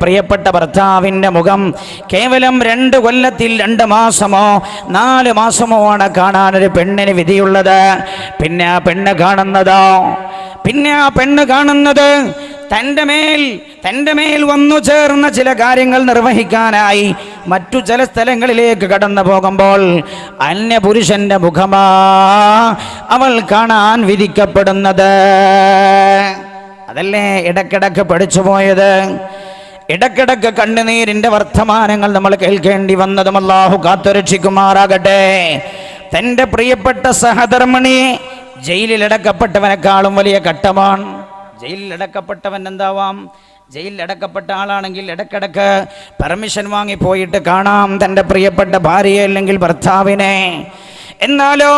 പ്രിയപ്പെട്ട ഭർത്താവിന്റെ മുഖം കേവലം രണ്ട് കൊല്ലത്തിൽ രണ്ട് മാസമോ നാല് മാസമോ ആണ് കാണാൻ ഒരു പെണ്ണിന് വിധിയുള്ളത്. പിന്നെ ആ പെണ്ണ് കാണുന്നതോ? പിന്നെ ആ പെണ്ണ് കാണുന്നത് തന്റെ മേൽ തന്റെ മേൽ വന്നു ചേർന്ന ചില കാര്യങ്ങൾ നിർവഹിക്കാനായി മറ്റു ചില സ്ഥലങ്ങളിലേക്ക് കടന്നു പോകുമ്പോൾ അന്യപുരുഷന്റെ മുഖമാ അവൾ കാണാൻ വിധിക്കപ്പെടുന്നത്. അതല്ലേ ഇടക്കിടക്ക് പഠിച്ചു പോയത്? ഇടക്കിടക്ക് കണ്ണുനീരിന്റെ വർത്തമാനങ്ങൾ നമ്മൾ കേൾക്കേണ്ടി വന്നതും അല്ലാഹു കാത്തുരക്ഷിക്കുമാറാകട്ടെ. തന്റെ പ്രിയപ്പെട്ട സഹധർമ്മിണിയെ ജയിലിലടക്കപ്പെട്ടവനെക്കാളും വലിയ ഘട്ടമാണ്. ജയിലിലടക്കപ്പെട്ടവൻ എന്താവാം? ജയിലിൽ അടക്കപ്പെട്ട ആളാണെങ്കിൽ ഇടക്കിടക്ക് പെർമിഷൻ വാങ്ങി പോയിട്ട് കാണാം തന്റെ പ്രിയപ്പെട്ട ഭാര്യയെ അല്ലെങ്കിൽ ഭർത്താവിനെ. എന്നാലോ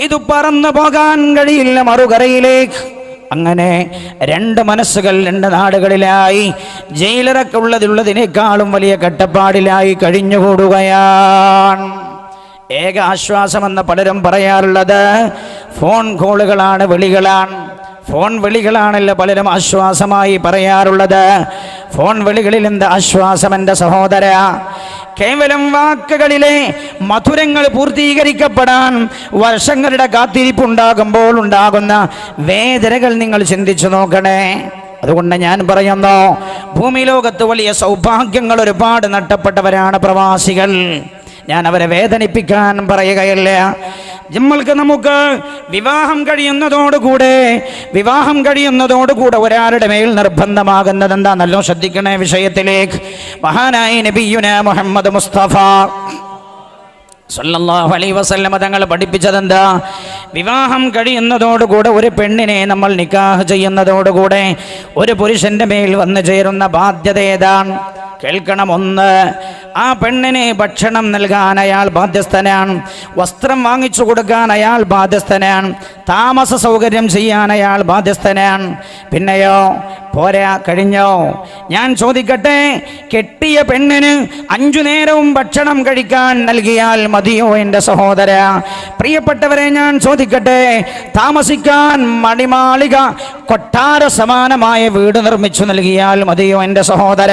ഇത് പറന്നു പോകാൻ കഴിയില്ല മറുകരയിലേക്ക്. അങ്ങനെ രണ്ട് മനസ്സുകൾ രണ്ട് നാടുകളിലായി ജയിലറൊക്കെ ഉള്ളതിനേക്കാളും വലിയ കട്ടപ്പാടിലായി കഴിഞ്ഞുകൂടുകയാണ്. ഏക ആശ്വാസമെന്ന് പലരും പറയാറുള്ളത് ഫോൺ കോളുകളാണ് വിളികളാണ്. ഫോൺ വിളികളാണല്ലോ പലരും ആശ്വാസമായി പറയാറുള്ളത്. ഫോൺ വിളികളിൽ എന്ത് ആശ്വാസം എന്റെ സഹോദര? കേവലം വാക്കുകളിലെ മധുരങ്ങൾ പൂർത്തീകരിക്കപ്പെടാൻ വർഷങ്ങളുടെ കാത്തിരിപ്പുണ്ടാകുമ്പോൾ ഉണ്ടാകുന്ന വേദനകൾ നിങ്ങൾ ചിന്തിച്ചു നോക്കണേ. അതുകൊണ്ട് ഞാൻ പറയുന്നു ഭൂമി ലോകത്ത് വലിയ സൗഭാഗ്യങ്ങൾ ഒരുപാട് നഷ്ടപ്പെട്ടവരാണ് പ്രവാസികൾ. ഞാൻ അവരെ വേദനിപ്പിക്കാൻ പറയുകയല്ല. നമ്മൾക്ക് നമുക്ക് വിവാഹം കഴിയുന്നതോടുകൂടെ വിവാഹം കഴിയുന്നതോടുകൂടെ ഒരാളുടെ മേൽ നിർബന്ധമാകുന്നത് എന്താ നല്ലോ ശ്രദ്ധിക്കണേ വിഷയത്തിലേക്ക്. മഹാനായ നബിയുന മുഹമ്മദ് മുസ്തഫ സല്ലല്ലാഹു അലൈഹി വസല്ലമ തങ്ങൾ പഠിപ്പിച്ചതെന്താ? വിവാഹം കഴിയുന്നതോടുകൂടെ ഒരു പെണ്ണിനെ നമ്മൾ നിക്കാഹ് ചെയ്യുന്നതോടുകൂടെ ഒരു പുരുഷന്റെ മേൽ വന്നു ചേരുന്ന ബാധ്യത ഏതാണ്? കേൾക്കണം ഒന്ന് ആ പെണ്ണിന് ഭക്ഷണം നൽകാൻ അയാൾ ബാധ്യസ്ഥനാണ്. വസ്ത്രം വാങ്ങിച്ചു കൊടുക്കാൻ അയാൾ ബാധ്യസ്ഥനാണ്. താമസ സൗകര്യം ചെയ്യാൻ അയാൾ ബാധ്യസ്ഥനാണ്. പിന്നെയോ പോരാ കഴിഞ്ഞോ? ഞാൻ ചോദിക്കട്ടെ കെട്ടിയ പെണ്ണിന് അഞ്ചു നേരവും ഭക്ഷണം കഴിക്കാൻ നൽകിയാൽ മതിയോ എന്റെ സഹോദര? പ്രിയപ്പെട്ടവരെ ഞാൻ ചോദിക്കട്ടെ താമസിക്കാൻ മണിമാളിക കൊട്ടാര സമാനമായ വീട് നിർമ്മിച്ചു നൽകിയാൽ മതിയോ എന്റെ സഹോദര?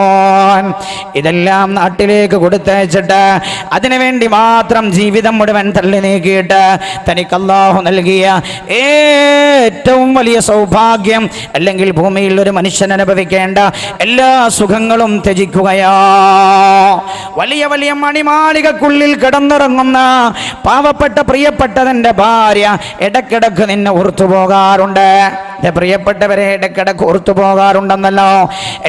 ഇതെല്ലാം നാട്ടിലേക്ക് കൊടുത്തയച്ചിട്ട് അതിനുവേണ്ടി മാത്രം ജീവിതം മുഴുവൻ തള്ളി നീക്കിയിട്ട് തനിക്ക് അള്ളാഹു നൽകിയ ഏറ്റവും വലിയ സൗഭാഗ്യം അല്ലെങ്കിൽ ഭൂമിയിൽ ഒരു മനുഷ്യൻ അനുഭവിക്കേണ്ട എല്ലാ സുഖങ്ങളും ത്യജിക്കുകയാ. വലിയ വലിയ മണിമാളികക്കുള്ളിൽ കിടന്നിറങ്ങുന്ന പാവപ്പെട്ട പ്രിയപ്പെട്ടതിന്റെ ഭാര്യ ഇടക്കിടക്ക് നിന്നെ ഓർത്തു പോകാറുണ്ട്. പ്രിയപ്പെട്ടവരെ ഇടക്കിടക്ക് ഓർത്തു പോകാറുണ്ടെന്നല്ലോ.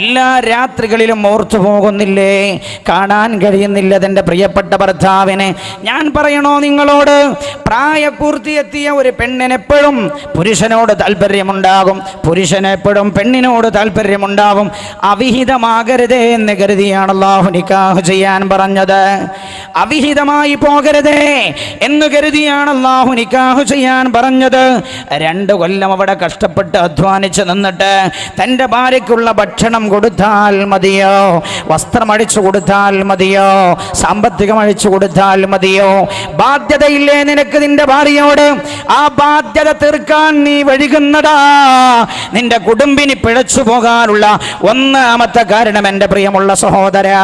എല്ലാ രാത്രികളിലും ഓർത്തു പോകുന്നില്ലേ? കാണാൻ കഴിയുന്നില്ല തന്റെ പ്രിയപ്പെട്ട ഭർത്താവിനെ. ഞാൻ പറയണോ നിങ്ങളോട്? പ്രായപൂർത്തിയെത്തിയ ഒരു പെണ്ണിനെപ്പോഴും പുരുഷനോട് താല്പര്യമുണ്ടാകും പുരുഷനെപ്പോഴും പെണ്ണിനോട് താല്പര്യമുണ്ടാകും അവിഹിതമാകരുതേ എന്ന് കരുതിയാണ് അള്ളാഹു നിക്കാഹ് ചെയ്യാൻ പറഞ്ഞത്. അവിഹിതമായി പോകരുതേ എന്ന് കരുതിയാണ് അള്ളാഹു നിക്കാഹ് ചെയ്യാൻ പറഞ്ഞത്. രണ്ട് കൊല്ലം അവിടെ കഷ്ടപ്പെട്ട് അധ്വാനിച്ച് നിന്നിട്ട് തന്റെ ഭാര്യയ്ക്കുള്ള ഭക്ഷണം കൊടുത്താൽ മതിയോ? വസ്ത്രം അഴിച്ചു കൊടുത്താൽ മതിയോ? സാമ്പത്തികം അഴിച്ചു കൊടുത്താൽ മതിയോ? ബാധ്യതയില്ലേ നിനക്ക് നിന്റെ ഭാര്യയോട്? ആ ബാധ്യത തീർക്കാൻ നീ വഴുകുന്നതാ. നിന്റെ കുടുംബിനി പിഴച്ചു പോകാനുള്ള ഒന്നാമത്തെ കാരണം എന്റെ പ്രിയമുള്ള സഹോദരാ.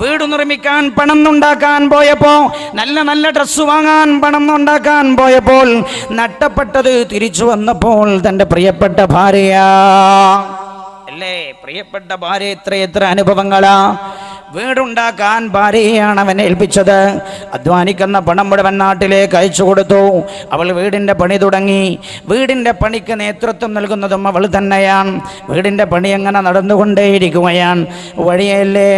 വീട് നിർമ്മിക്കാൻ പണം ഉണ്ടാക്കാൻ പോയപ്പോ നല്ല നല്ല ഡ്രസ്സ് വാങ്ങാൻ പണം ഉണ്ടാക്കാൻ പോയപ്പോൾ നട്ടപ്പെട്ടത് തിരിച്ചു വന്നപ്പോൾ തന്റെ പ്രിയപ്പെട്ട ഭാര്യ അല്ലേ? പ്രിയപ്പെട്ട ഭാര്യ എത്ര എത്ര അനുഭവങ്ങളാ? വീടുണ്ടാക്കാൻ ഭാര്യയാണ് അവൻ ഏൽപ്പിച്ചത്. അധ്വാനിക്കുന്ന പണം മുഴുവൻ നാട്ടിലേക്ക് അയച്ചു കൊടുത്തു. അവൾ വീടിന്റെ പണി തുടങ്ങി. വീടിന്റെ പണിക്ക് നേതൃത്വം നൽകുന്നതും അവൾ തന്നെയാണ്. വീടിന്റെ പണി അങ്ങനെ നടന്നുകൊണ്ടേയിരിക്കുകയാണ്? വഴിയല്ലേ.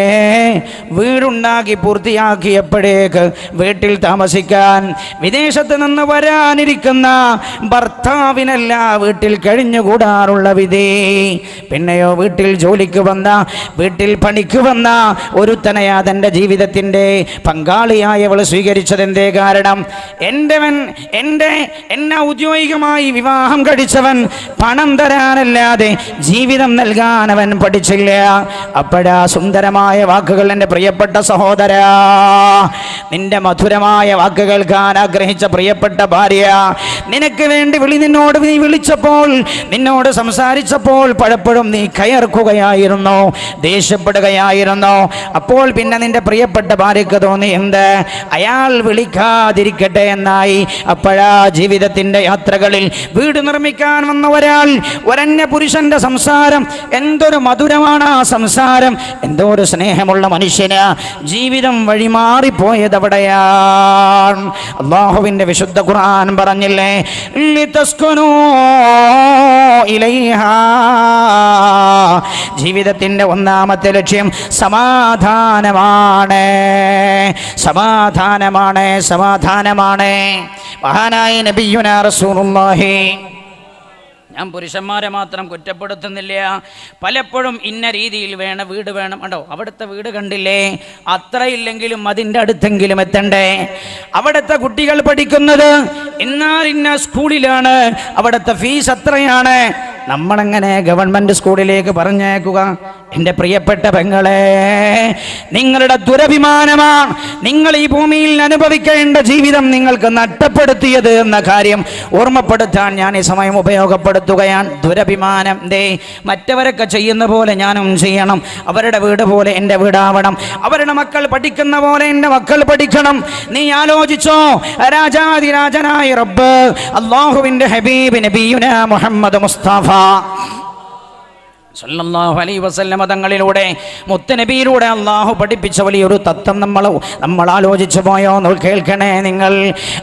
വീടുണ്ടാക്കി പൂർത്തിയാക്കിയപ്പോഴേക്ക് വീട്ടിൽ താമസിക്കാൻ വിദേശത്ത് നിന്ന് വരാനിരിക്കുന്ന ഭർത്താവിനല്ല വീട്ടിൽ കഴിഞ്ഞുകൂടാറുള്ള വിധി. പിന്നെയോ വീട്ടിൽ ജോലിക്ക് വന്ന വീട്ടിൽ പണിക്ക് വന്ന ഒരുത്തനെയാ തന്റെ ജീവിതത്തിന്റെ പങ്കാളിയായവൾ സ്വീകരിച്ചത് എന്തേ കാരണം? എന്റെവൻ എന്റെ എന്നെ ഔദ്യോഗികമായി വിവാഹം കഴിച്ചവൻ പണം തരാനല്ലാതെ ജീവിതം നൽകാൻ അവൻ പഠിച്ചില്ല. അപ്പോഴാ സുന്ദരമായ വാക്കുകൾ എന്റെ പ്രിയപ്പെട്ട സഹോദര. നിന്റെ മധുരമായ വാക്കുകൾ കേൾക്കാൻ ആഗ്രഹിച്ച പ്രിയപ്പെട്ട ഭാര്യ. നിനക്ക് വേണ്ടി വിളി നിന്നോട് നീ വിളിച്ചപ്പോൾ നിന്നോട് സംസാരിച്ചപ്പോൾ പലപ്പോഴും നീ കയർക്കുകയായിരുന്നു ദേഷ്യപ്പെടുകയായിരുന്നു. അപ്പോൾ പിന്നെ നിന്റെ പ്രിയപ്പെട്ട ഭാര്യക്ക് തോന്നി എന്ത്? അയാൾ വിളിക്കാതിരിക്കട്ടെ എന്നായി. അപ്പോഴാ ജീവിതത്തിന്റെ യാത്രകളിൽ വീട് നിർമ്മിക്കാൻ വന്ന ഒരാൾ ഒരന്യ പുരുഷന്റെ സംസാരം. എന്തൊരു മധുരമാണ് ആ സംസാരം. എന്തോ ഒരു സ്നേഹമുള്ള മനുഷ്യന് ജീവിതം വഴിമാറിപ്പോയത് അവിടെയാണ്. അള്ളാഹുവിന്റെ വിശുദ്ധ ഖുർആൻ പറഞ്ഞില്ലേ ഇലൈഹാ. ജീവിതത്തിന്റെ ഒന്നാമത്തെ ലക്ഷ്യം സമാധാനമാണ്. സമാധാനമാണ് സമാധാനമാണ്. മഹാനായ നബിയുന റസൂലുള്ളാഹി ഞാൻ പുരുഷന്മാരെ മാത്രം കുറ്റപ്പെടുത്തുന്നില്ല. പലപ്പോഴും ഇന്ന രീതിയിൽ വേണം വീട് വേണം. കണ്ടോ? അവിടുത്തെ വീട് കണ്ടില്ലേ? അത്രയില്ലെങ്കിലും അതിന്റെ അടുത്തെങ്കിലും എത്തണ്ടേ? അവിടുത്തെ കുട്ടികൾ പഠിക്കുന്നത് എന്നാൽ ഇന്ന സ്കൂളിലാണ്. അവിടുത്തെ ഫീസ് അത്രയാണ്. നമ്മളെങ്ങനെ ഗവൺമെന്റ് സ്കൂളിലേക്ക് പറഞ്ഞേക്കുക എന്റെ പ്രിയപ്പെട്ട പെങ്ങളെ നിങ്ങളുടെ ദുരഭിമാനമാണ് നിങ്ങൾ ഈ ഭൂമിയിൽ അനുഭവിക്കേണ്ട ജീവിതം നിങ്ങൾക്ക് നഷ്ടപ്പെടുത്തിയത് എന്ന കാര്യം ഓർമ്മപ്പെടുത്താൻ ഞാൻ ഈ സമയം ഉപയോഗപ്പെടുത്തുകയാണ് ദുരഭിമാനം ദേ മറ്റവരൊക്കെ ചെയ്യുന്ന പോലെ ഞാനും ചെയ്യണം. അവരുടെ വീട് പോലെ എന്റെ വീടാവണം. അവരുടെ മക്കൾ പഠിക്കുന്ന പോലെ എന്റെ മക്കൾ പഠിക്കണം. നീ ആലോചിച്ചോ രാജാതിരാജനായ റബ്ബ് അള്ളാഹുവിന്റെ ഹബീബ് നബിയുന മുഹമ്മദ് മുസ്തഫ. സല്ലല്ലാഹു അലൈഹി വസല്ലമ തങ്ങളിലൂടെ മുത്തനബിയിലൂടെ അള്ളാഹു പഠിപ്പിച്ച വലിയൊരു തത്വം നമ്മൾ നമ്മൾ ആലോചിച്ചു പോയോ? കേൾക്കണേ നിങ്ങൾ.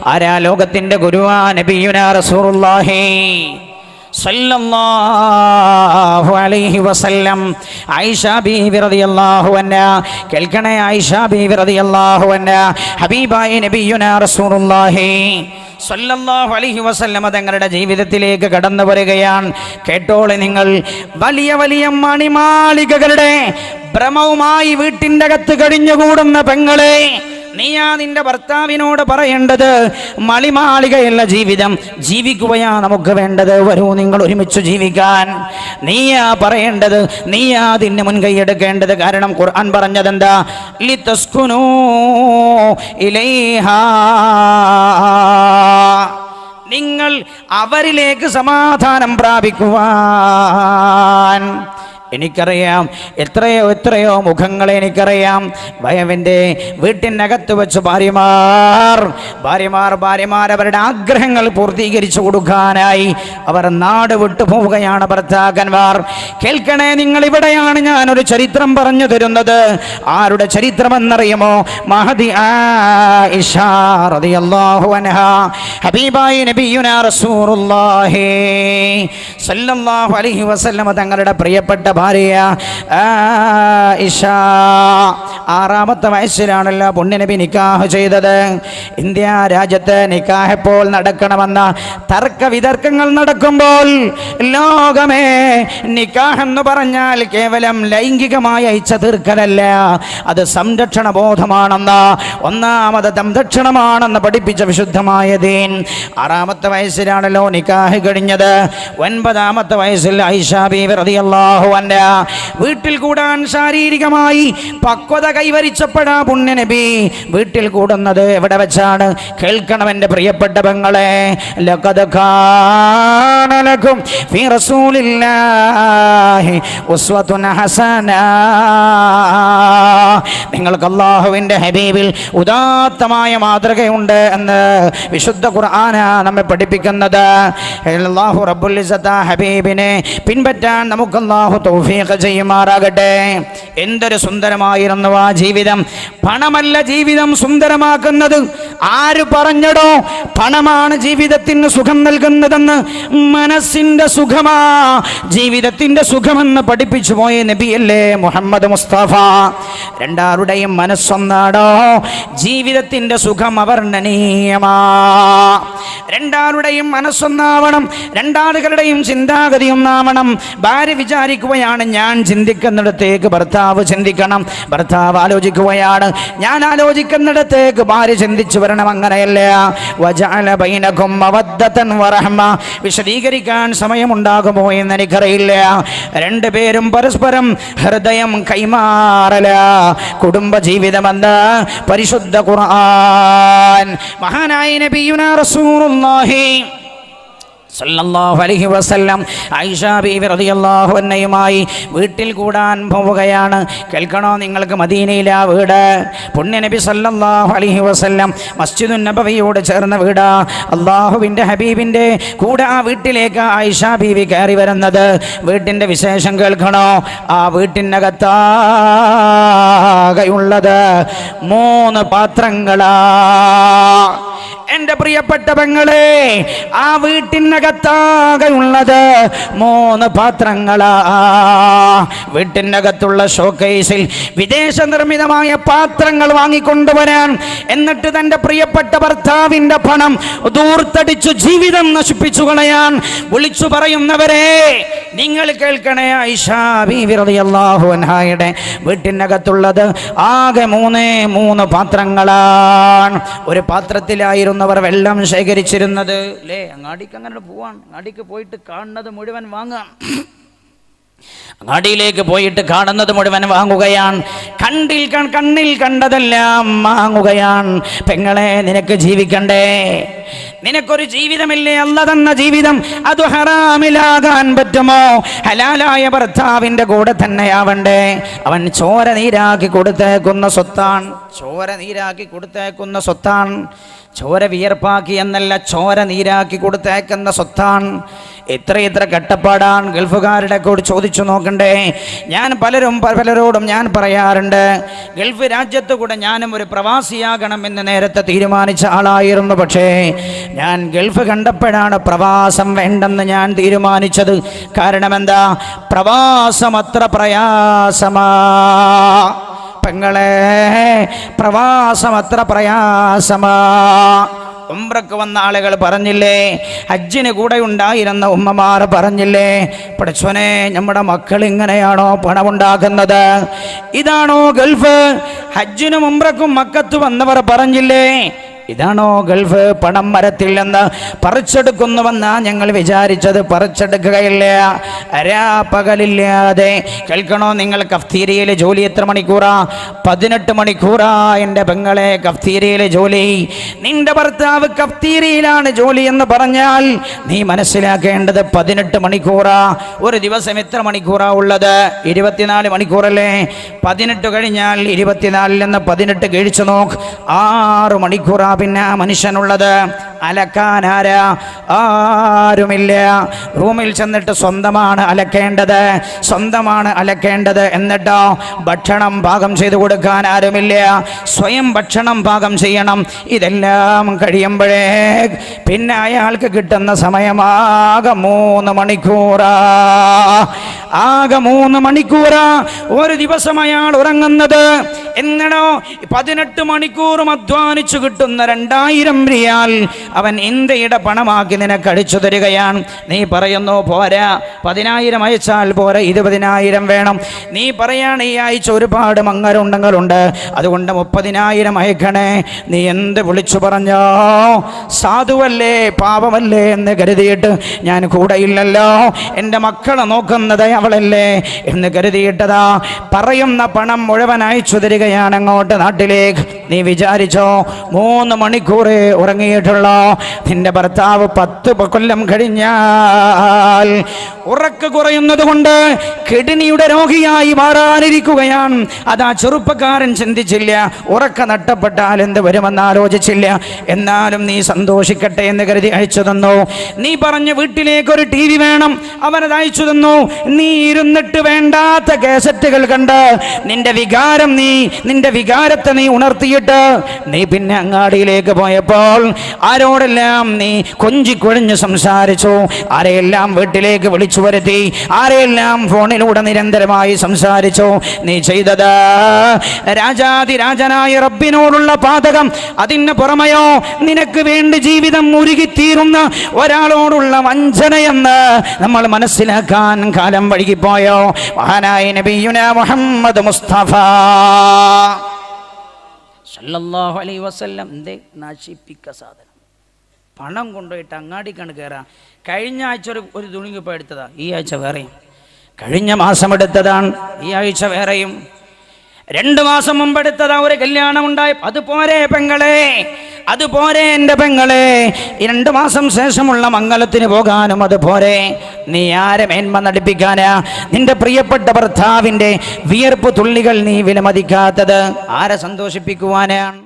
ആരാ ലോകത്തിന്റെ ഗുരുവാ നബിയുനാ സല്ലല്ലാഹു അലൈഹി വസല്ലം. കേൾക്കണേ ഹബീബായ നബിയുനാ റസൂലുള്ളാഹി. സല്ലല്ലാഹു അലൈഹി തങ്ങളുടെ ജീവിതത്തിലേക്ക് കടന്നു വരികയാണ്. കേട്ടോളെ നിങ്ങൾ. വലിയ വലിയ മണിമാളികകളുടെ ഭ്രമവുമായി വീട്ടിന്റെ അകത്ത് കഴിഞ്ഞുകൂടുന്ന പെങ്ങളെ. നീയാ നിന്റെ ഭർത്താവിനോട് പറയേണ്ടത് മളിമാളികയല്ല ജീവിതം ജീവിക്കുകയാ നമുക്ക് വേണ്ടത്. വരൂ നിങ്ങൾ ഒരുമിച്ച് ജീവിക്കാൻ. നീയാ പറയേണ്ടത് നീയാ അതിന് മുൻകൈ എടുക്കേണ്ടത്. കാരണം ഖുർആൻ പറഞ്ഞതെന്താ? ലിതസ്കുനൂ ഇലൈഹാ. നിങ്ങൾ അവരിലേക്ക് സമാധാനം പ്രാപിക്കുവാൻ. എനിക്കറിയാം. എത്രയോ എത്രയോ മുഖങ്ങളെ എനിക്കറിയാം. ഭയവിന്റെ വീട്ടിനകത്ത് വെച്ച് ഭാര്യമാർ ഭാര്യമാർ ഭാര്യമാർ അവരുടെ ആഗ്രഹങ്ങൾ പൂർത്തീകരിച്ചു കൊടുക്കാനായി അവർ നാട് വിട്ടു പോവുകയാണ് ഭർത്താക്കന്മാർ. കേൾക്കണേ നിങ്ങൾ ഇവിടെയാണ് ഞാനൊരു ചരിത്രം പറഞ്ഞു തരുന്നത്. ആരുടെ ചരിത്രമെന്നറിയുമോ? മഹദി ഹബീബായി അലൈഹി തങ്ങളുടെ പ്രിയപ്പെട്ട ഭാര്യ ആറാമത്തെ വയസ്സിലാണല്ലോ പുണ്യനബി നിക്കാഹ് ചെയ്തത്. ഇന്ത്യ രാജ്യത്ത് നിക്കാഹ് എപ്പോൾ നടക്കണമെന്ന തർക്ക വിതർക്കങ്ങൾ നടക്കുമ്പോൾ ലോകമേ നിക്കാഹ് എന്ന് പറഞ്ഞാൽ കേവലം ലൈംഗികമായ ഇച്ഛ തീർക്കലല്ല അത് സംരക്ഷണ ബോധമാണെന്ന ഒന്നാമത് സംരക്ഷണമാണെന്ന് പഠിപ്പിച്ച വിശുദ്ധമായ ദീൻ. ആറാമത്തെ വയസ്സിലാണല്ലോ നിക്കാഹ് കഴിഞ്ഞത്. ഒൻപതാമത്തെ വയസ്സിൽ ഐഷാബി വെറുതെ റളിയല്ലാഹു അൻഹ വീട്ടിൽ കൂടാൻ ശാരീരികമായി പക്വത കൈവരിച്ചപ്പെടാ പുണ്യനബി. വീട്ടിൽ കൂടുന്നത് എവിടെ വെച്ചാണ്? കേൾക്കണം എന്റെ പ്രിയപ്പെട്ട പെങ്ങളെ. നിങ്ങൾക്ക് അള്ളാഹുവിന്റെ ഹബീബിൽ ഉദാത്തമായ മാതൃകയുണ്ട് എന്ന് വിശുദ്ധ ഖുർആന നമ്മെ പഠിപ്പിക്കുന്നത്. അള്ളാഹു റബ്ബുൽ ഹബീബിനെ പിൻപറ്റാൻ നമുക്ക് അള്ളാഹു തൗഫീഖ് ചെയ്യുമാറാകട്ടെ. എന്തൊരു സുന്ദരമായിരുന്നു ആ ജീവിതം. പണമല്ല ജീവിതം സുന്ദരമാക്കുന്നത്. ആര് പറഞ്ഞടോ? പണമാണ് ജീവിതത്തിന് സുഖം നൽകുന്നതെന്ന്. മനസ്സിന്റെ സുഖമാ. ജീവിതത്തിന്റെ സുഖമെന്ന് പഠിപ്പിച്ചു പോയ നബിയല്ലേ മുഹമ്മദ് മുസ്തഫ. രണ്ടാരുടെയും മനസ്സൊന്നാടോ? ജീവിതത്തിന്റെ സുഖം അവർണനീയമാ. രണ്ടാരുടെയും മനസ്സൊന്നാവണം. രണ്ടാളുകളുടെയും ചിന്താഗതി ഒന്നാവണം ഭാര്യ വിചാരിക്കുകയാണ് ഞാൻ ചിന്തിക്കുന്നിടത്തേക്ക് ഭർത്താവ് ചിന്തിക്കണം? ഭർത്താവ് ആലോചിക്കുകയാണ്. ഞാൻ ആലോചിക്കുന്നിടത്തേക്ക് ഭാര്യ ചിന്തിച്ചു വരണം അങ്ങനെയല്ല. ബൈനകും വറഹ്മ. വിശദീകരിക്കാൻ സമയമുണ്ടാകുമോ എന്ന് എനിക്കറിയില്ല. രണ്ടുപേരും പരസ്പരം ഹൃദയം കൈമാറല. കുടുംബ ജീവിതമെന്ന് പരിശുദ്ധ ഖുർആൻ. മഹാനായ നബിയുനാ റസൂലുള്ളാഹി. സല്ലല്ലാഹു അലൈഹി വസല്ലം റളിയല്ലാഹു വീട്ടിൽ കൂടാൻ പോവുകയാണ്. കേൾക്കണോ നിങ്ങൾക്ക് മദീനയിലാ വീട്? പുണ്യ നബി സല്ലല്ലാഹു അലൈഹി വസല്ലം മസ്ജിദുൻ നബവിയോട് ചേർന്ന വീടാ. അള്ളാഹുവിന്റെ ഹബീബിന്റെ കൂടെ ആ വീട്ടിലേക്ക് ആയിഷ ബീവി കയറി വരുന്നത്. വീട്ടിന്റെ വിശേഷം കേൾക്കണോ? ആ വീട്ടിനകത്താകെയുള്ളത് മൂന്ന് പാത്രങ്ങളാ. എന്റെ പ്രിയപ്പെട്ട പെങ്ങളെ ആ വീട്ടിനകത്താകെയുള്ളത് മൂന്ന് പാത്രങ്ങളാ. വീട്ടിനകത്തുള്ള ഷോക്കേസിൽ വിദേശ നിർമ്മിതമായ പാത്രങ്ങൾ വാങ്ങിക്കൊണ്ടുവരാൻ എന്നിട്ട് തന്റെ പ്രിയപ്പെട്ട ഭർത്താവിന്റെ പണം ദൂർത്തടിച്ചു ജീവിതം നശിപ്പിച്ചു കളയാൻ വിളിച്ചു പറയുന്നവരെ നിങ്ങൾ കേൾക്കണേ ഐഷാ ബീവി റളിയല്ലാഹു അൻഹായുടെ വീട്ടിനകത്തുള്ളത് ആകെ മൂന്നേ മൂന്ന് പാത്രങ്ങളാണ്. ഒരു പാത്രത്തിലായിരുന്നവർ വെള്ളം ശേഖരിച്ചിരുന്നത്. അല്ലേ അങ്ങാടിക്ക് അങ്ങനെ പോവാണ്. അങ്ങാടിക്ക് പോയിട്ട് കാണുന്നത് മുഴുവൻ വാങ്ങാം. അങ്ങാടിയിലേക്ക് പോയിട്ട് കാണുന്നത് മുഴുവൻ വാങ്ങുകയാണ്. കണ്ടിൽ കണ്ണിൽ കണ്ടതെല്ലാം വാങ്ങുകയാണ്. പെങ്ങളെ നിനക്ക് ജീവിക്കണ്ടേ? നിനക്കൊരു ജീവിതമില്ലേ? അല്ല തന്ന ജീവിതം അത് ഹറാമിലാകാൻ പറ്റുമോ? ഹലാലായ ഭർത്താവിന്റെ കൂടെ തന്നെയാവണ്ടേ? അവൻ ചോര നീരാക്കി കൊടുത്തേക്കുന്ന സ്വത്താണ്. ചോര നീരാക്കി കൊടുത്തേക്കുന്ന സ്വത്താണ്. ചോര വിയർപ്പാക്കി എന്നല്ല ചോര നീരാക്കി കൊടുത്തേക്കുന്ന സ്വത്താണ്. എത്ര എത്ര കട്ടപ്പാടാൻ ഗൾഫുകാരുടെ കൂടി ചോദിച്ചു നോക്കണ്ടേ. ഞാൻ പലരും പലരോടും ഞാൻ പറയാറുണ്ട് ഗൾഫ് രാജ്യത്ത് കൂടെ ഞാനും ഒരു പ്രവാസിയാകണം എന്ന് നേരത്തെ തീരുമാനിച്ച ആളായിരുന്നു. പക്ഷേ ഞാൻ ഗൾഫ് കണ്ടപ്പോഴാണ് പ്രവാസം വേണ്ടെന്ന് ഞാൻ തീരുമാനിച്ചത്. കാരണം എന്താ പ്രവാസം അത്ര പ്രയാസമാ. പെങ്ങളെ പ്രവാസം അത്ര പ്രയാസമാ. ഉംറക്ക് വന്ന ആളുകൾ പറഞ്ഞില്ലേ ഹജ്ജിന് കൂടെ ഉണ്ടായിരുന്ന ഉമ്മമാർ പറഞ്ഞില്ലേ പഠിച്ചോനെ നമ്മുടെ മക്കൾ ഇങ്ങനെയാണോ പണമുണ്ടാക്കുന്നത്? ഇതാണോ ഗൾഫ്? ഹജ്ജിനും ഉംറക്കും മക്കത്ത് വന്നവർ പറഞ്ഞില്ലേ ഇതാണോ ഗൾഫ്? പണം മരത്തിൽ നിന്ന് പറിച്ചെടുക്കുന്നുവെന്നാ ഞങ്ങൾ വിചാരിച്ചത്. പറിച്ചെടുക്കുകയില്ല. അരാ പകലില്ലാതെ. കേൾക്കണോ നിങ്ങൾ കഫ്തീരിയിൽ ജോലി എത്ര മണിക്കൂറാ? പതിനെട്ട് മണിക്കൂറാ എന്റെ പെങ്ങളെ കഫ്തീരിയയിലെ ജോലി. നിന്റെ ഭർത്താവ് കഫ്തീരിയിലാണ് ജോലി എന്ന് പറഞ്ഞാൽ നീ മനസ്സിലാക്കേണ്ടത് പതിനെട്ട് മണിക്കൂറാ. ഒരു ദിവസം എത്ര മണിക്കൂറാ ഉള്ളത്? ഇരുപത്തിനാല് മണിക്കൂറല്ലേ? പതിനെട്ട് കഴിഞ്ഞാൽ ഇരുപത്തിനാലിൽ നിന്ന് പതിനെട്ട് കഴിച്ചു നോക്ക്. ആറ് മണിക്കൂറാ പിന്നെ ആ മനുഷ്യനുള്ളത്. അലക്കാനാരാ ആരുമില്ല. റൂമിൽ ചെന്നിട്ട് സ്വന്തമാണ് അലക്കേണ്ടത്. സ്വന്തമാണ് അലക്കേണ്ടത് എന്നിട്ടോ? ഭക്ഷണം പാകം ചെയ്തു കൊടുക്കാൻ ആരുമില്ല. സ്വയം ഭക്ഷണം പാകം ചെയ്യണം. ഇതെല്ലാം കഴിയുമ്പോഴേ പിന്നെ അയാൾക്ക് കിട്ടുന്ന സമയമാകെ മൂന്ന് മണിക്കൂറാ. ആകെ മൂന്ന് മണിക്കൂറാ. ഒരു ദിവസം അയാൾ ഉറങ്ങുന്നത്. എന്നടോ? പതിനെട്ട് മണിക്കൂറും അധ്വാനിച്ചു കിട്ടുന്ന രണ്ടായിരം റിയാൽ അവൻ ഇന്ത്യയുടെ പണമാക്കി നിനക്ക് അടിച്ചു തരികയാണ്. നീ പറയുന്നു പോരാ പതിനായിരം അയച്ചാൽ പോരാ ഇരുപതിനായിരം വേണം. നീ പറയാണ് ഈ ആഴ്ച ഒരുപാട് മങ്ങരുണ്ടങ്ങളുണ്ട് അതുകൊണ്ട് മുപ്പതിനായിരം അയക്കണേ. നീ എന്ത് വിളിച്ചു പറഞ്ഞോ? സാധുവല്ലേ പാപമല്ലേ എന്ന് കരുതിയിട്ട് ഞാൻ കൂടെയില്ലല്ലോ. എന്റെ മക്കളെ നോക്കുന്നത് അവളല്ലേ എന്ന് കരുതിയിട്ടതാ. പറയുന്ന പണം മുഴുവൻ അയച്ചു തരികയാണ് അങ്ങോട്ട് നാട്ടിലേക്ക്. നീ വിചാരിച്ചോ മൂന്ന് മണിക്കൂറേ ഉറങ്ങിയിട്ടുള്ളോ. നിന്റെ ഭർത്താവ് പത്ത് കൊല്ലം കഴിഞ്ഞാൽ ഉറക്ക് കുറയുന്നത് കൊണ്ട് കിഡ്നിയുടെ രോഗിയായി മാറാനിരിക്കുകയാണ്. അതാ ചെറുപ്പക്കാരൻ ചിന്തിച്ചില്ല ഉറക്ക നഷ്ടപ്പെട്ടാൽ എന്ത് വരുമെന്ന് ആലോചിച്ചില്ല. എന്നാലും നീ സന്തോഷിക്കട്ടെ എന്ന് കരുതി അയച്ചു തന്നു. നീ പറഞ്ഞ വീട്ടിലേക്ക് ഒരു ടി വി വേണം അവനത് അയച്ചു തന്നു. നീ ഇരുന്നിട്ട് വേണ്ടാത്ത കേസറ്റുകൾ കണ്ട് നിന്റെ വികാരം നീ നിന്റെ വികാരത്തെ നീ ഉണർത്തിയിട്ട് നീ പിന്നെ അങ്ങാടിയിലേക്ക് പോയപ്പോൾ ആരോടെല്ലാം നീ കൊഞ്ചിക്കൊഴിഞ്ഞ് സംസാരിച്ചു? ആരെയെല്ലാം വീട്ടിലേക്ക് വിളിച്ചു വരുത്തി? ആരെയെല്ലാം ഫോണിലൂടെ നിരന്തരമായി സംസാരിച്ചു? നീ ചെയ്തത് രാജാതിരാജനായ റബ്ബിനോടുള്ള പാതകം. അതിന് പുറമെയോ നിനക്ക് വേണ്ടി ജീവിതം മുരുകിത്തീരുന്ന ഒരാളോടുള്ള വഞ്ചനയെന്ന് നമ്മൾ മനസ്സിലാക്കാൻ കാലം വഴുകിപ്പോയോ മഹാനായ നബിയുന മുഹമ്മദ് മുസ്തഫ. സല്ലല്ലാഹു അലൈ വസല്ലം. എന്തേ? നശിപ്പിക്ക സാധനം. പണം കൊണ്ടുപോയിട്ട് അങ്ങാടിക്കാണ് കയറാം കഴിഞ്ഞ ആഴ്ച ഒരു ഒരു തുണിങ്ങിപ്പോൾ എടുത്തതാ. ഈ ആഴ്ച വേറെയും. കഴിഞ്ഞ മാസം എടുത്തതാണ്. ഈ ആഴ്ച വേറെയും. രണ്ട് മാസം മുമ്പ് എടുത്തതാ. ഒരു കല്യാണം ഉണ്ടായി അത് പോരെ പെങ്ങളെ? അത് പോരെ എന്റെ പെങ്ങളെ രണ്ട് മാസം ശേഷമുള്ള മംഗലത്തിന് പോകാനും അതുപോലെ. നീ ആരെ മേന്മ നടിപ്പിക്കാനാ? നിന്റെ പ്രിയപ്പെട്ട ഭർത്താവിന്റെ വിയർപ്പ് തുള്ളികൾ നീ വിലമതിക്കാത്തത് ആരെ സന്തോഷിപ്പിക്കുവാനാണ്?